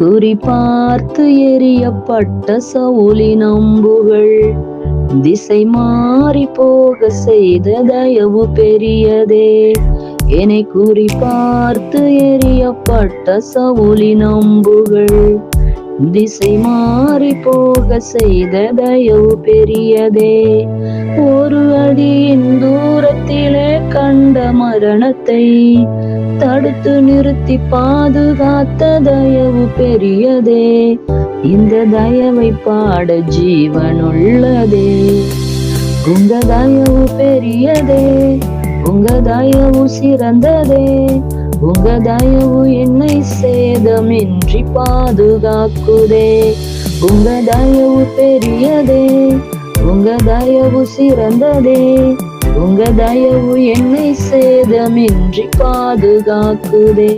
குறிபார்த்து எரியப்பட்ட சவுலி நம்புகள் திசை மாறி போக செய்த தயவு பெரியதே. என்னை குறிபார்த்து எரியப்பட்ட சவுலி நம்புகள் திசை மாறி போக செய்த தயவு பெரியதே. ஒரு அடி கண்ட மரணத்தை தடுத்து நிறுத்தி பாதுகாத்த தயவு பெரியதே. இந்த தயவை பாட ஜீவனுள்ளதே உங்க தயவு பெரியதே. உங்க தயவு சிறந்ததே. உங்க தயவு என்னை சேதமின்றி பாதுகாக்குதே. உங்க தயவு பெரியதே. உங்க தயவு சிறந்ததே. உங்க தயவு என்னை சேதமின்றி பாதுகாக்குதே.